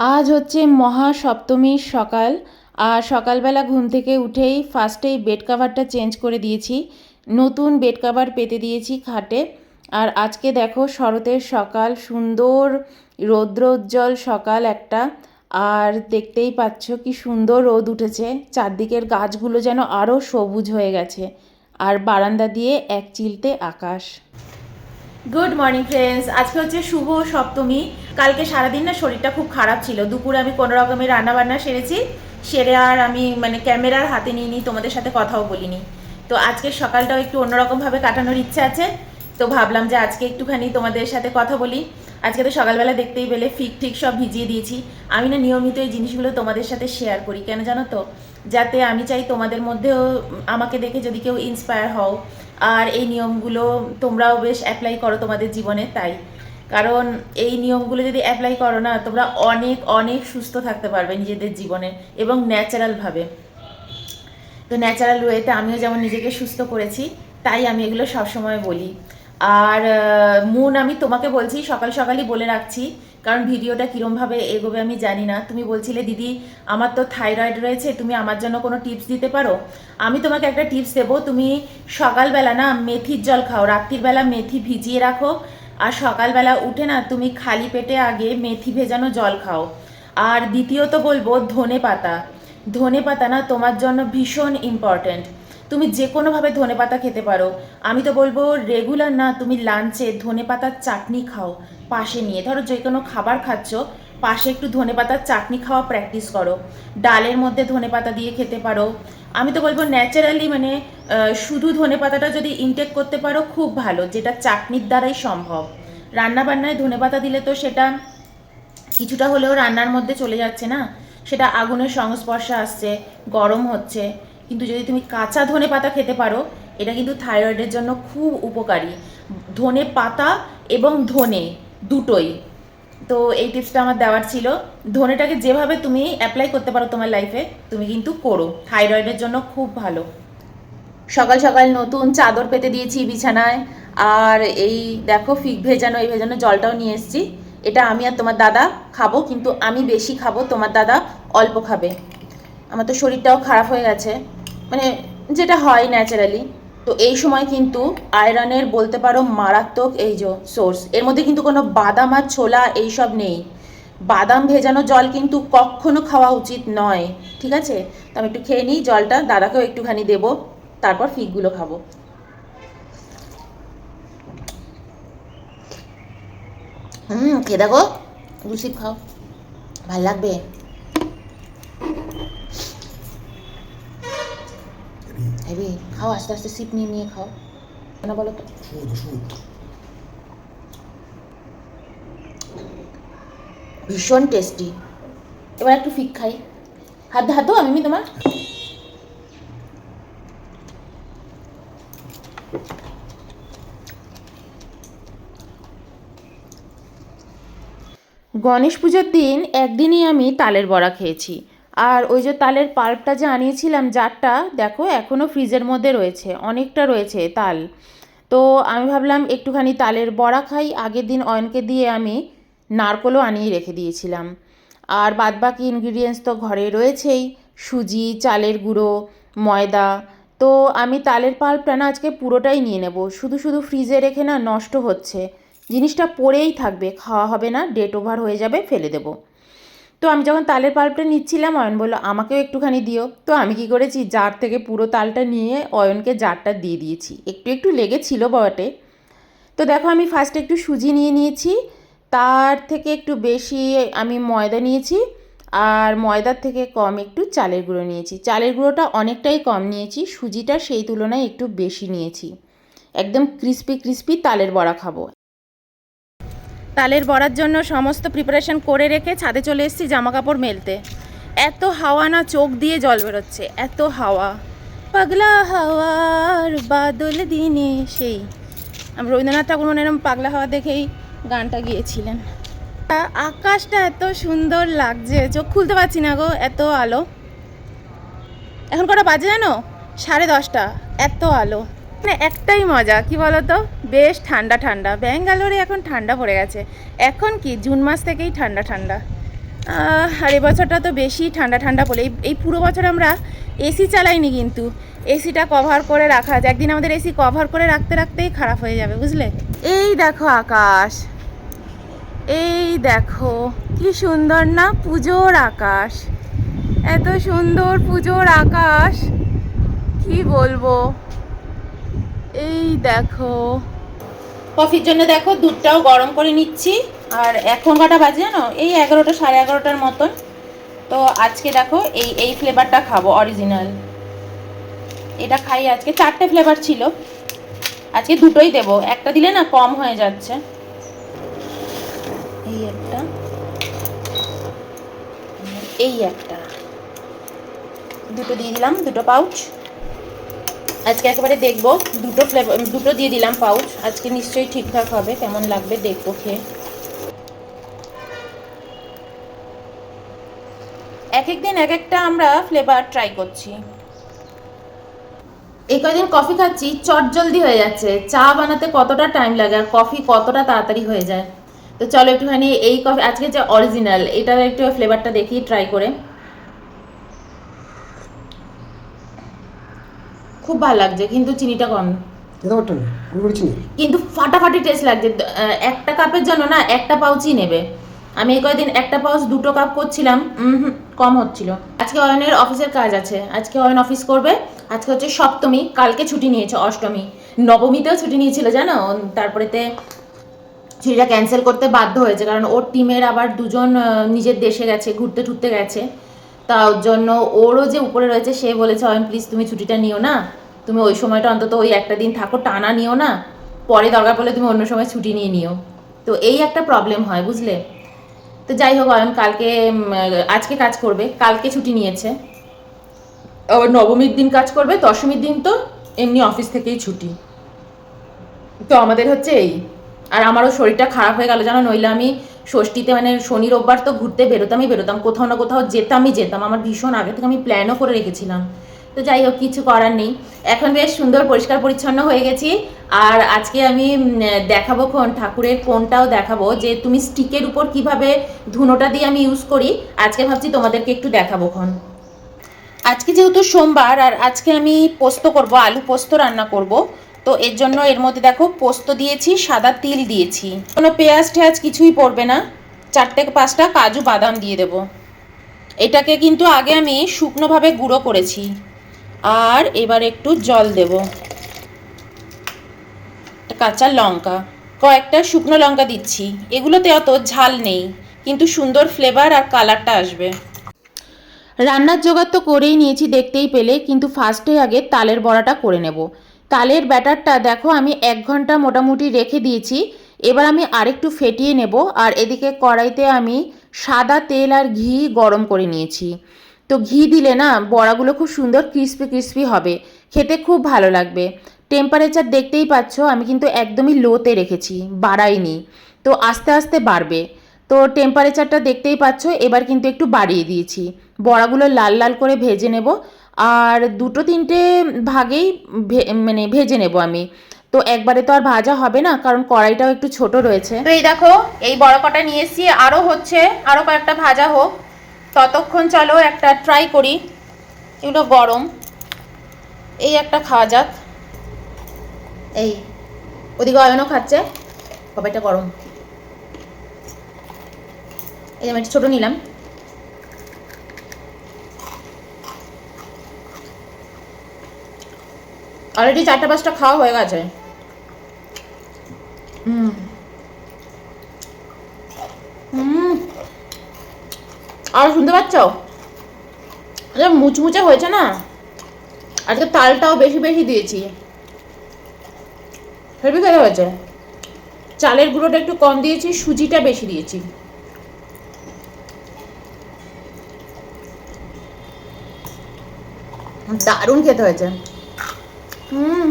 আজ হচ্ছে মহা সপ্তমীর সকাল, আর সকালবেলা ঘুম থেকে উঠেই ফার্স্টেই বেড কাভারটা চেঞ্জ করে দিয়েছি। নতুন বেড কাভার পেতে দিয়েছি খাটে। আর আজকে দেখো শরতের সকাল, সুন্দর রৌদ্রোজ্জ্বল সকাল একটা। আর দেখতেই পাচ্ছ কি সুন্দর রোদ উঠেছে। চারদিকের গাছগুলো যেন আরও সবুজ হয়ে গেছে। আর বারান্দা দিয়ে এক চিলতে আকাশ। গুড মর্নিং ফ্রেন্ডস আজকে হচ্ছে শুভ সপ্তমী। কালকে সারাদিন না শরীরটা খুব খারাপ ছিল। দুপুরে আমি কোনো রকমের রান্না বান্না সেরেছি। সেরে আর আমি মানে ক্যামেরার হাতে নিয়ে নিই, তোমাদের সাথে কথাও বলিনি। তো আজকে সকালটাও একটু অন্যরকমভাবে কাটানোর ইচ্ছা আছে। তো ভাবলাম যে আজকে একটুখানি তোমাদের সাথে কথা বলি। আজকে তো সকালবেলা দেখতেই পেলে ফিক ঠিক সব ভিজিয়ে দিয়েছি। আমি না নিয়মিত এই জিনিসগুলো তোমাদের সাথে শেয়ার করি। কেন জানো তো? যাতে আমি চাই তোমাদের মধ্যেও আমাকে দেখে যদি কেউ ইন্সপায়ার হও। আর এই নিয়মগুলো তোমরাও বেশ অ্যাপ্লাই করো তোমাদের জীবনে, তাই। কারণ এই নিয়মগুলো যদি অ্যাপ্লাই করো না, তোমরা অনেক অনেক সুস্থ থাকতে পারবে নিজেদের জীবনে এবং ন্যাচারালভাবে তো ন্যাচারাল ওয়েতে আমিও যেমন নিজেকে সুস্থ করেছি, তাই আমি এগুলো সবসময় বলি। আর মুন আমি তোমাকে বলছি, সকাল সকালই বলে রাখছি কারণ ভিডিওটা কীরমভাবে এগোবে আমি জানি না। তুমি বলছিলে, দিদি, আমার তো থাইরয়েড রয়েছে, তুমি আমার জন্য কোনো টিপস দিতে পারো? আমি তোমাকে একটা টিপস দেবো, তুমি সকালবেলা না মেথির জল খাও, রাত্রির বেলা মেথি ভিজিয়ে রাখো, আর সকালবেলা উঠে না তুমি খালি পেটে আগে মেথি ভেজানো জল খাও। আর দ্বিতীয়ত বলব, ধনে পাতা। ধনে পাতা না তোমার জন্য ভীষণ ইম্পর্ট্যান্ট তুমি যে কোনোভাবে ধনে পাতা খেতে পারো। আমি তো বলব রেগুলার না, তুমি লাঞ্চে ধনে পাতার চাটনি খাও। পাশে নিয়ে। ধরো যে কোনো খাবার খাচ্ছ, পাশে একটু ধনে পাতার চাটনি খাওয়া প্র্যাকটিস করো। ডালের মধ্যে ধনে পাতা দিয়ে খেতে পারো। আমি তো বলব ন্যাচারালি মানে শুধু ধনে পাতাটা যদি ইনটেক করতে পারো খুব ভালো, যেটা চাটনির দ্বারাই সম্ভব। রান্না বান্নায় ধনে পাতা দিলে তো সেটা কিছুটা হলেও রান্নার মধ্যে চলে যাচ্ছে না? সেটা আগুনের সংস্পর্শে আসছে, গরম হচ্ছে। কিন্তু যদি তুমি কাঁচা ধনে পাতা খেতে পারো, এটা কিন্তু থাইরয়েডের জন্য খুব উপকারী। ধনে পাতা এবং ধনে দুটোই। তো এই টিপসটা আমার দেওয়ার ছিল। ধনেটাকে যেভাবে তুমি অ্যাপ্লাই করতে পারো তোমার লাইফে তুমি কিন্তু করো। থাইরয়েডের জন্য খুব ভালো। সকাল সকাল নতুন চাদর পেতে দিয়েছি বিছানায়। আর এই দেখো ফিগ ভেজানো, এই ভেজানো জলটাও নিয়ে এসেছি। এটা আমি আর তোমার দাদা খাব, কিন্তু আমি বেশি খাব, তোমার দাদা অল্প খাবে। আমার তো শরীরটাও খারাপ হয়ে গেছে। মানে যেটা হয় ন্যাচারালি তো এই সময় কিন্তু আয়রনের বলতে পারো মারাত্মক এই যে সোর্স এর মধ্যে কিন্তু কোনো বাদাম আর ছোলা এইসব নেই। বাদাম ভেজানো জল কিন্তু কখনো খাওয়া উচিত নয়, ঠিক আছে? তো আমি একটু খেয়ে নিই, জলটা দাদাকেও একটুখানি দেবো, তারপর ফিগগুলো খাব। হুম, খেয়ে দেখো লুচি খাও, ভালো লাগবে। হেবি খাও আস্তে আস্তে সিপ নিয়ে নিয়ে খাও। কেন বলো তো? ভীষণ টেস্টি এবার একটু ফিক খাই। হাত হাত আমি তোমার। গণেশ পুজোর দিন একদিনই আমি তালের বড়া খেয়েছি। আর ওই যে তালের পাল্পটা যে আনিয়েছিলাম জারটা, দেখো এখনও ফ্রিজের মধ্যে রয়েছে, অনেকটা রয়েছে তাল। তো আমি ভাবলাম একটুখানি তালের বড়া খাই, আগের দিন অয়নকে দিয়ে আমি নারকলও আনিয়ে রেখে দিয়েছিলাম। আর বাদবাকি ইনগ্রিডিয়েন্টস তো ঘরে রয়েছেই, সুজি, চালের গুঁড়ো, ময়দা। তো আমি তালের পাল্পটা না আজকে পুরোটাই নিয়ে নেব, শুধু শুধু ফ্রিজে রেখে না নষ্ট হচ্ছে। জিনিসটা পড়েই থাকবে, খাওয়া হবে না ডেট ওভার হয়ে যাবে, ফেলে দেবো। তো আমি যখন তালের পাল্পটা নিচ্ছিলাম, অয়ন বলল, আমাকেও একটুখানি দিও। তো আমি কি করেছি, জার থেকে পুরো তালটা নিয়ে অয়নকে জারটা দিয়ে দিয়েছি। একটু একটু লেগেছিল বটে। তো দেখো, আমি ফার্স্টে একটু সুজি নিয়ে নিয়েছি। তার থেকে একটু বেশি আমি ময়দা নিয়েছি আর ময়দার থেকে কম একটু চালের গুঁড়ো নিয়েছি। চালের গুঁড়োটা অনেকটাই কম নিয়েছি, সুজিটা সেই তুলনায় একটু বেশি নিয়েছি। একদম ক্রিস্পি ক্রিস্পি তালের বড়া খাব। তালের বড়ার জন্য সমস্ত প্রিপারেশন করে রেখে ছাদে চলে এসেছি জামা কাপড় মেলতে। এত হাওয়া না চোখ দিয়ে জল বেরোচ্ছে, এত হাওয়া। পাগলা হাওয়ার বাদল দিনে সেই। রবীন্দ্রনাথ ঠাকুর এরকম পাগলা হাওয়া দেখেই গানটা গিয়েছিলেন। আকাশটা এত সুন্দর লাগছে, চোখ খুলতে পারছি না গো, এত আলো। এখন কটা বাজে জানো? সাড়ে দশটা, এত আলো। একটাই মজা, কি বলো তো বেশ ঠান্ডা ঠান্ডা। ব্যাঙ্গালোরে এখন ঠান্ডা পড়ে গেছে। এখন কি? জুন মাস থেকেই ঠান্ডা ঠান্ডা। আর এবছরটা তো বেশি ঠান্ডা ঠান্ডা এই এই পুরো বছর আমরা এসি চালাইনি কিন্তু। এসিটা কভার করে রাখা আছে। একদিন আমাদের এসি কভার করে রাখতে, রাখতেই খারাপ হয়ে যাবে, বুঝলে? এই দেখো আকাশ। এই দেখো, কি সুন্দর না পুজোর আকাশ। এত সুন্দর পুজোর আকাশ। কি বলব? এই দেখো। কফির জন্য দেখো দুধটাও গরম করে নিচ্ছি। আর এখন কটা বাজে জানো? এই এগারোটা, সাড়ে এগারোটার মতন। তো আজকে দেখো এই এই ফ্লেভারটা খাব অরিজিনাল এটা খাই আজকে। চারটে ফ্লেভার ছিল। আজকে দুটোই দেবো। একটা দিলে না কম হয়ে যাচ্ছে। এই একটা। এই একটা। দুটো দিয়ে দিলাম, দুটো পাউচ আজকে একেবারে দেখব। দুটো ফ্লেভার দুটো দিয়ে দিলাম পাউচ আজকে নিশ্চয়ই ঠিকঠাক হবে, কেমন লাগবে দেখব খেয়ে। এক এক দিন এক একটা আমরা ফ্লেভার ট্রাই করছি। এই কদিন কফি খাচ্ছি, চট জলদি হয়ে যাচ্ছে। চা বানাতে কতটা টাইম লাগে আর কফি কতটা তাড়াতাড়ি হয়ে যায়? তো চলো একটুখানি এই কফি আজকে যে অরিজিনাল এটার একটু ফ্লেভারটা দেখি ট্রাই করে। খুব ভালো লাগছে কিন্তু চিনিটা কম। এটা চিনি। কিন্তু ফাটাফাটি টেস্ট লাগছে একটা কাপের জন্য না একটা পাউচই নেবে। আমি এই কয়দিন একটা পাউচ দুটো কাপ করছিলাম কম হচ্ছিল। আজকে অয়নের অফিসের কাজ আছে আজকে অয়ন অফিস করবে আজকে হচ্ছে সপ্তমী কালকে ছুটি নিয়েছে অষ্টমী। নবমীতেও ছুটি নিয়েছিল জানো? তারপরেতে ছুটিটা ক্যান্সেল করতে বাধ্য হয়েছে কারণ ওর টিমের আবার দুজন নিজের দেশে গেছে ঘুরতে ঠুরতে গেছে। তার জন্য ওরও যে উপরে রয়েছে সে বলেছে অয়ন প্লিজ তুমি ছুটিটা নিও না। তুমি ওই সময়টা অন্তত ওই একটা দিন থাকো, টানা নিও না। পরে দরকার পড়লে তুমি অন্য সময় ছুটি নিয়ে নিও। তো এই একটা প্রবলেম হয়, বুঝলে? তো যাই হোক, অয়ন, কালকে আজকে কাজ করবে, কালকে ছুটি নিয়েছে। আবার নবমীর দিন কাজ করবে, দশমীর দিন তো এমনি অফিস থেকেই ছুটি। তো আমাদের হচ্ছে এই। আর আমারও শরীরটা খারাপ হয়ে গেল, জানো? নইলে আমি ষষ্ঠীতে মানে শনি, রোববার তো ঘুরতে বেরোতামই বেরোতাম। কোথাও না কোথাও যেতামই যেতাম। আমার ভীষণ আগে থেকে আমি প্ল্যানও করে রেখেছিলাম। তো যাই হোক, কিছু করার নেই। এখন বেশ সুন্দর পরিষ্কার পরিচ্ছন্ন হয়ে গেছি। আর আজকে আমি দেখাবো কোন, ঠাকুরের কোনটাও দেখাবো যে তুমি স্টিকের উপর কীভাবে ধুনোটা দিয়ে আমি ইউজ করি। আজকে ভাবছি তোমাদেরকে একটু দেখাবো ক্ষণ আজকে যেহেতু সোমবার, আর আজকে আমি পোস্ত করব, আলু পোস্ত রান্না করব। তো এর জন্য এর মধ্যে দেখো, পোস্ত দিয়েছি, সাদা তিল দিয়েছি। কোনো পেঁয়াজ টেয়াজ কিছুই পড়বে না। চারটে পাঁচটা কাজু বাদাম দিয়ে দেব। এটাকে কিন্তু আগে আমি শুকনোভাবে গুঁড়ো করেছি। আর এবার একটু জল দেব। কাঁচা লঙ্কা। কয়েকটা শুকনো লঙ্কা দিচ্ছি। এগুলোতে অত ঝাল নেই, কিন্তু সুন্দর ফ্লেভার আর কালারটা আসবে। রান্নার জোগাড় তো করেই নিয়েছি দেখতেই পেলে, কিন্তু ফার্স্টে আগে তালের বড়াটা করে নেব। তালের ব্যাটারটা দেখো আমি এক ঘণ্টা মোটামুটি রেখে দিয়েছি। এবার আমি আরেকটু ফেটিয়ে নেব, আর এদিকে কড়াইতে আমি সাদা তেল আর ঘি গরম করে নিয়েছি। তো ঘি দিলে না বড়াগুলো খুব সুন্দর ক্রিস্পি ক্রিস্পি হবে। খেতে খুব ভালো লাগবে। টেম্পারেচার দেখতেই পাচ্ছ, আমি কিন্তু একদমই লোতে রেখেছি, বাড়াইনি। তো আস্তে আস্তে বাড়বে। তো টেম্পারেচারটা দেখতেই পাচ্ছ, এবার কিন্তু একটু বাড়িয়ে দিয়েছি। বড়াগুলো লাল লাল করে ভেজে নেব। আর দুটো, তিনটে ভাগেই মানে ভেজে নেব আমি। তো একবারে তো আর ভাজা হবে না, কারণ কড়াইটাও একটু ছোট রয়েছে। তো এই দেখো, এই বড় কটা নিয়ে এসেছি। আরও হচ্ছে আরও কয়েকটা ভাজা হোক। ততক্ষণ চলো একটা ট্রাই করি। এগুলো গরম। এই একটা খাওয়া যাক। এই, ওদিকে অয়নও খাচ্ছে। কবাইটা গরম। এই আমি ছোটো নিলাম। অলরেডি চারটা পাঁচটা খাওয়া হয়ে গেছে। হুম। হুম। আর শুনতে পাচ্ছ? মুচমুচে হয়েছে না? আজকে তালটাও বেশি বেশি দিয়েছি। হেভি খেতে হয়েছে। চালের গুঁড়োটা একটু কম দিয়েছি, সুজিটা বেশি দিয়েছি। দারুণ খেতে হয়েছে। হুম।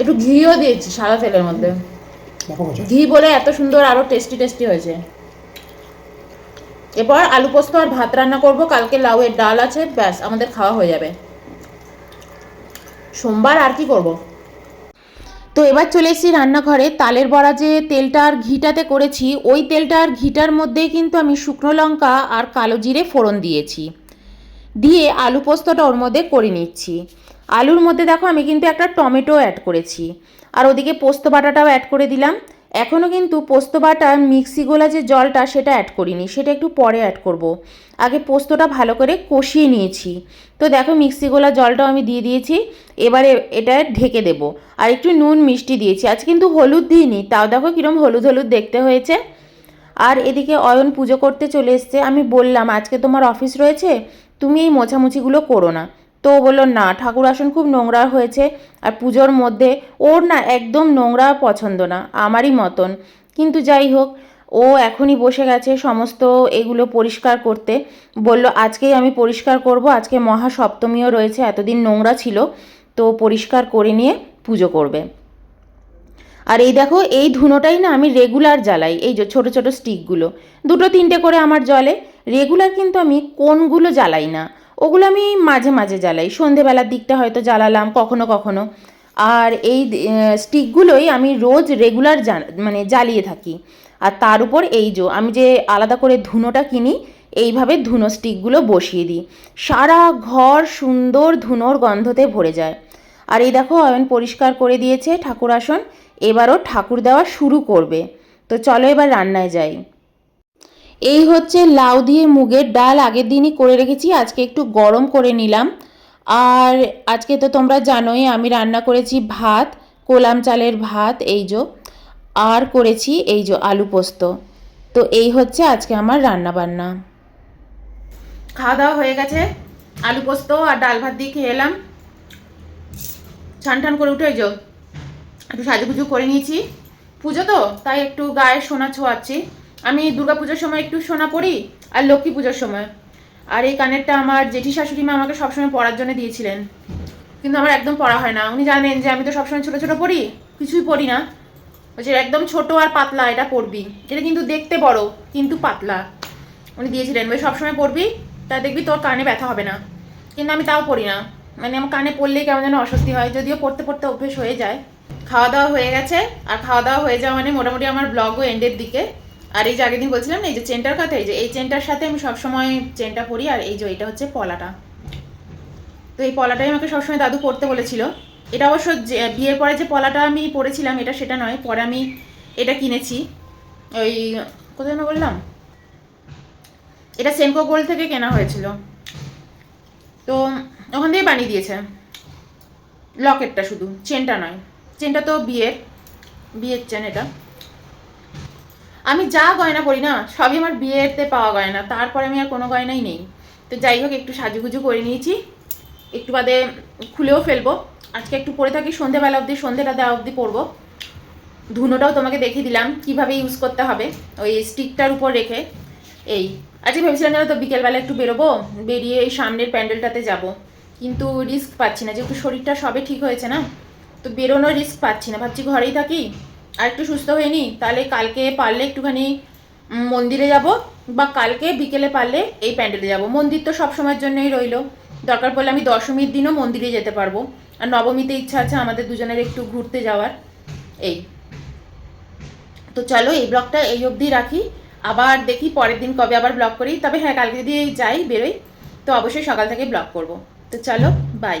একটু ঘিও দিয়েছি, সাদা তেলের মধ্যে। ঘি বলে এত সুন্দর, আরও টেস্টি টেস্টি হয়েছে। এবার আলু পোস্ত আর ভাত রান্না করব, কালকে লাউয়ের ডাল আছে, ব্যাস, আমাদের খাওয়া হয়ে যাবে। সোমবার আর কি করব? তো এবার চলে এসেছি রান্নাঘরে, তালের বড়া যে তেলটা আর ঘিটাতে করেছি, ওই তেলটা আর ঘিটার মধ্যেই কিন্তু আমি শুকনো লঙ্কা আর কালো জিরে ফোড়ন দিয়েছি। দিয়ে আলু পোস্তটা ওর মধ্যে করে নিচ্ছি। আলুর মধ্যে দেখো আমি কিন্তু একটা টমেটো অ্যাড করেছি। আর ওদিকে পোস্ত বাটাটাও অ্যাড করে দিলাম। এখনও কিন্তু পোস্ত বাটার মিক্সি গোলা যে জলটা সেটা অ্যাড করিনি, সেটা একটু পরে অ্যাড করব। আগে পোস্তটা ভালো করে কষিয়ে নিয়েছি। তো দেখো মিক্সি গোলা জলটাও আমি দিয়ে দিয়েছি, এবারে এটা ঢেকে দেব। আর একটু নুন মিষ্টি দিয়েছি। আজ কিন্তু হলুদ দিইনি, তাও দেখো কীরকম হলুদ হলুদ দেখতে হয়েছে। আর এদিকে অয়ন পুজো করতে চলে এসছে। আমি বললাম, আজকে তোমার অফিস রয়েছে, তুমি এই মোছামুছিগুলো করো না। তো ও বলল, না, ঠাকুর আসন খুব নোংরা হয়েছে আর পুজোর মধ্যে ওর না একদম নোংরা পছন্দ না, আমারই মতন। কিন্তু যাই হোক, ও এখনই বসে গেছে সমস্ত এগুলো পরিষ্কার করতে। বলল, আজকেই আমি পরিষ্কার করব, আজকে মহা সপ্তমীও রয়েছে, এতদিন নোংরা ছিল। তো পরিষ্কার করে নিয়ে পুজো করবে। আর এই দেখো, এই ধুনোটাই না আমি রেগুলার জ্বালাই, এই যে ছোটো ছোটো স্টিকগুলো দুটো তিনটে করে আমার জলে রেগুলার কিন্তু আমি কোনগুলো জ্বালাই না। ওগুলো আমি মাঝে মাঝে জ্বালাই। সন্ধেবেলার দিকটা হয়তো জ্বালালাম, কখনো কখনো। আর এই স্টিকগুলোই আমি রোজ রেগুলার মানে জ্বালিয়ে থাকি। আর তার উপর এই যে, আমি যে আলাদা করে ধুনোটা কিনি, এইভাবে ধুনো স্টিকগুলো বসিয়ে দিই। সারা ঘর সুন্দর ধুনোর গন্ধতে ভরে যায়। আর এই দেখো, অয়ন পরিষ্কার করে দিয়েছে ঠাকুর আসন। এবারও ঠাকুর দেওয়া শুরু করবে। তো চলো এবার রান্নায় যাই। এই হচ্ছে লাউ দিয়ে মুগের ডাল। আগের দিনই করে রেখেছি, আজকে একটু গরম করে নিলাম। আর আজকে তো তোমরা জানোই, আমি রান্না করেছি ভাত, কোলাম চালের ভাত, এই যো। আর করেছি এই যো আলু পোস্ত। তো এই হচ্ছে আজকে আমার রান্না বান্না। খাওয়া দাওয়া হয়ে গেছে। আলু পোস্ত আর ডাল ভাত দিয়ে খেয়ে এলাম। ছান টান করে উঠে যো। একটু সাজুগুজু করে নিয়েছি। পুজো তো, তাই একটু গায়ে সোনা ছোঁয়াচ্ছি। আমি দুর্গা পুজোর সময় একটু সোনা পরি আর লক্ষ্মী পুজোর সময়। আর এই কানেরটা আমার জেঠি শাশুড়ি মা আমাকে সবসময় পরার জন্য দিয়েছিলেন। কিন্তু আমার একদম পড়া হয় না। উনি জানেন যে আমি তো সবসময় ছোটো ছোটো পড়ি কিছুই পড়ি না। বলছে, একদম ছোট আর পাতলা এটা পড়বি এটা কিন্তু দেখতে বড়, কিন্তু পাতলা। উনি দিয়েছিলেন। বলে, সবসময় পড়বি তা দেখবি তোর কানে ব্যথা হবে না। কিন্তু আমি তাও পড়ি না। মানে আমার কানে পড়লেই কেমন যেন অস্বস্তি হয়। যদিও পড়তে পড়তে অভ্যেস হয়ে যায়। খাওয়া দাওয়া হয়ে গেছে। আর খাওয়া দাওয়া হয়ে যাওয়া মানে মোটামুটি আমার ব্লগও এন্ডের দিকে। আর এই যে আগের দিন বলছিলাম না, এই যে চেনটার কথা, এই যে এই চেনটার সাথে আমি সবসময় চেনটা পরি, আর এই যে এটা হচ্ছে পলাটা। তো এই পলাটাই আমাকে সবসময় দাদু পরতে বলেছিল। এটা অবশ্য বিয়ের পরে যে পলাটা আমি পরেছিলাম, এটা সেটা নয়, পরে আমি এটা কিনেছি। ওই, কোথায় যেন বললাম? এটা সেনকো গোল্ড থেকে কেনা হয়েছিল। তো ওখান থেকে বানিয়ে দিয়েছে। লকেটটা শুধু, চেনটা নয়। চেনটা তো বিয়ের বিয়ের চেন এটা। আমি যা গয়না পরি না, সবই আমার বিয়েতে পাওয়া গয়না, তারপরে আমি আর কোনো গয়নাই নেই। তো যাই হোক, একটু সাজুগুজু করে নিয়েছি। একটু বাদে খুলেও ফেলব। আজকে একটু পরে থাকি, সন্ধেবেলা অবধি, সন্ধেটা দেওয়া অবধি পরবো। ধুনোটাও তোমাকে দেখিয়ে দিলাম, কীভাবে ইউজ করতে হবে। ওই স্টিকটার উপর রেখে, এই। আজকে ভেবেছিলাম যেন তো বিকেলবেলা একটু বেরোবো, বেরিয়ে এই সামনের প্যান্ডেলটাতে যাব। কিন্তু রিস্ক পাচ্ছি না, যেহেতু শরীরটা সবে ঠিক হয়েছে না, তো বেরোনোর রিস্ক পাচ্ছি না। ভাবছি ঘরেই থাকি আর একটু সুস্থ হয়ে নি তাহলে কালকে পারলে একটুখানি মন্দিরে যাব, বা কালকে বিকেলে পারলে এই প্যান্ডেলে যাব। মন্দির তো সব সময়ের জন্যই রইল। দরকার পড়লে আমি দশমীর দিনও মন্দিরে যেতে পারব। আর নবমীতে ইচ্ছা আছে আমাদের দুজনের একটু ঘুরতে যাওয়ার। এই। তো চলো, এই ব্লগটা এই অবধি রাখি। আবার দেখি পরের দিন কবে আবার ব্লগ করি। তবে হ্যাঁ কালকে যদি যাই, বেরোই, তো অবশ্যই সকাল থেকে ব্লগ করব। তো চলো বাই